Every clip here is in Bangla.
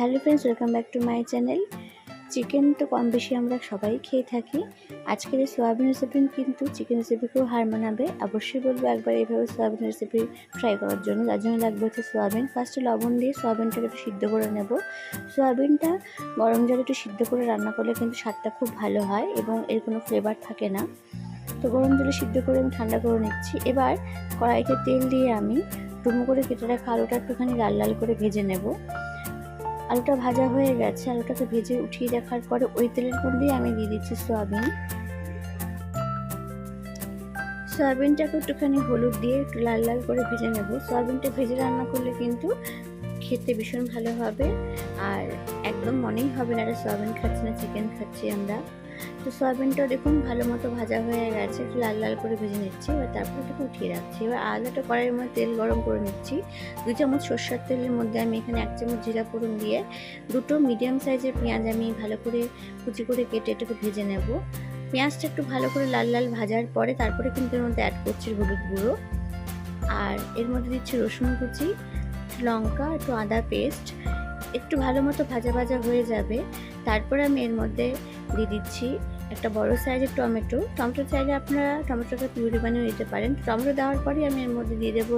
Hello friends welcome back to my channel chicken তো কম বেশি আমরা সবাই খেয়ে থাকি। আজকের এই সোয়াবিন রেসিপি কিন্তু চিকেন রেসিপিকেও হার মানাবে। অবশ্যই বলব একবার এইভাবে সোয়াবিন রেসিপি ট্রাই করার জন্য। যার জন্য লাগবে হচ্ছে সোয়াবিন। ফার্স্টে লবণ দিয়ে সোয়াবিনটাকে একটু সিদ্ধ করে নেব। সোয়াবিনটা গরম জলে একটু সিদ্ধ করে রান্না করলে কিন্তু স্বাদটা খুব ভালো হয় এবং এর কোনো ফ্লেভার থাকে না। তো গরম জলে সিদ্ধ করে আমি ঠান্ডা করে নিচ্ছি। এবার কড়াইতে তেল দিয়ে আমি ডুমো করে কেটে রাখা আলুটা একটুখানি লাল লাল করে ভেজে নেব। আলুটা ভাজা হয়ে গেছে, আলুটাকে ভেজে উঠিয়ে দেখার পরে ওই তেলের মধ্যেই আমি দিয়ে দিচ্ছি সয়াবিন। সয়াবিনটাকে একটুখানি হলুদ দিয়ে একটু লাল লাল করে ভেজে নেব। সয়াবিনটা ভেজে রান্না করলে কিন্তু খেতে ভীষণ ভালো হবে। আর একদম মনেই হবে না এটা সয়াবিন খাচ্ছি না চিকেন খাচ্ছি আমরা। তো সয়াবিনটা দেখুন ভালো মতো ভাজা হয়ে গেছে, একটু লাল লাল করে ভেজে নিচ্ছি, এবার তারপর একটু উঠিয়ে রাখছি। এবার আলাদাটা কড়াইয়ের মধ্যে তেল গরম করে নিচ্ছি। দু চামচ সর্ষার তেলের মধ্যে আমি এখানে এক চামচ জিরা ফোড়ন দিয়ে দুটো মিডিয়াম সাইজের পেঁয়াজ আমি ভালো করে কুচি করে কেটে এটাকে ভেজে নেব। পেঁয়াজটা একটু ভালো করে লাল লাল ভাজার পরে তারপরে কিন্তু এর মধ্যে অ্যাড করছি হলুদ গুঁড়ো। আর এর মধ্যে দিচ্ছি রসুন কুচি, লঙ্কা, একটু আদা পেস্ট একটু ভালো মতো ভাজা ভাজা হয়ে যাবে। তারপরে আমি এর মধ্যে দিয়ে দিচ্ছি একটা বড় সাইজের টমেটো। টমেটো চাইলে আপনারা টমেটোটা পিউরি বানিয়ে নিতে পারেন। টমেটো দেওয়ার পরে আমি এর মধ্যে দিয়ে দেবো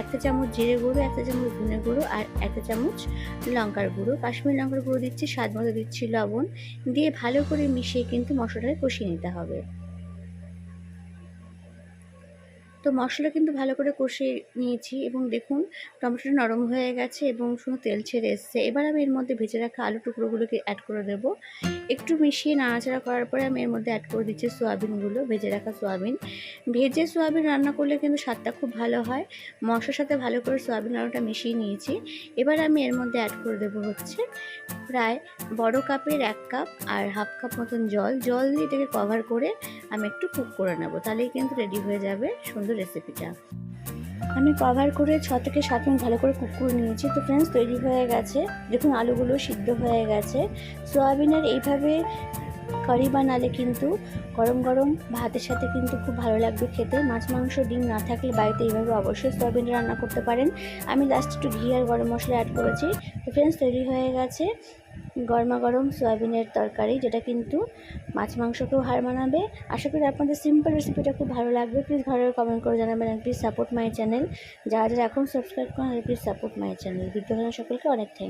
একটা চামচ জিরে গুঁড়ো একটা চামচ ধনে গুঁড়ো আর একটা চামচ লঙ্কার গুঁড়ো। কাশ্মীর লঙ্কার গুঁড়ো দিচ্ছি, স্বাদ মতো দিচ্ছি লবণ। দিয়ে ভালো করে মিশিয়ে কিন্তু মশলাটাকে কষিয়ে নিতে হবে। তো মশলা কিন্তু ভালো করে কষিয়ে নিয়েছি এবং দেখুন, টমেটোটা নরম হয়ে গেছে এবং শুধু তেল ছেড়ে এসছে। এবার আমি এর মধ্যে ভেজে রাখা আলু টুকরোগুলোকে অ্যাড করে দেব। একটু মিশিয়ে নাড়াচাড়া করার পরে আমি এর মধ্যে অ্যাড করে দিচ্ছি সোয়াবিনগুলো, ভেজে রাখা সোয়াবিন। ভেজে সোয়াবিন রান্না করলে কিন্তু স্বাদটা খুব ভালো হয়। মশলার সাথে ভালো করে সোয়াবিন আলুটা মিশিয়ে নিয়েছি। এবার আমি এর মধ্যে অ্যাড করে দেবো হচ্ছে প্রায় বড় কাপের এক কাপ আর হাফ কাপ মতন জল। জল দিয়ে এটাকে কভার করে আমি একটু কুক করে নেব। তাহলেই কিন্তু রেডি হয়ে যাবে সুন্দর রেসিপিটা আমি কভার করে ছ থেকে সাত মিনিট ভালো করে কুক করে নিয়েছি। তো ফ্রেন্ডস তৈরি হয়ে গেছে। দেখুন, আলুগুলো সিদ্ধ হয়ে গেছে। সোয়াবিনের এইভাবে কারি বানালে কিন্তু গরম গরম ভাতের সাথে কিন্তু খুব ভালো লাগবে খেতে। মাছ, মাংস, ডিম না থাকলে বাড়িতে এইভাবে অবশ্যই সোয়াবিন রান্না করতে পারেন। আমি লাস্ট একটু ঘি আর গরম মশলা অ্যাড করেছি। তো ফ্রেন্ডস তৈরি হয়ে গেছে। গরমা গরম সয়াবিনের তরকারি, যেটা কিন্তু মাছ মাংসকেও হার মানাবে। আশা করি আপনাদের সিম্পল রেসিপিটা খুব ভালো লাগবে। প্লিজ ঘরের কমেন্ট করে জানাবেন প্লিজ সাপোর্ট মাই চ্যানেল যারা যারা এখন সাবস্ক্রাইব করেন প্লিজ সাপোর্ট মাই চ্যানেল বিদ্যমান সকলকে অনেক থ্যাংক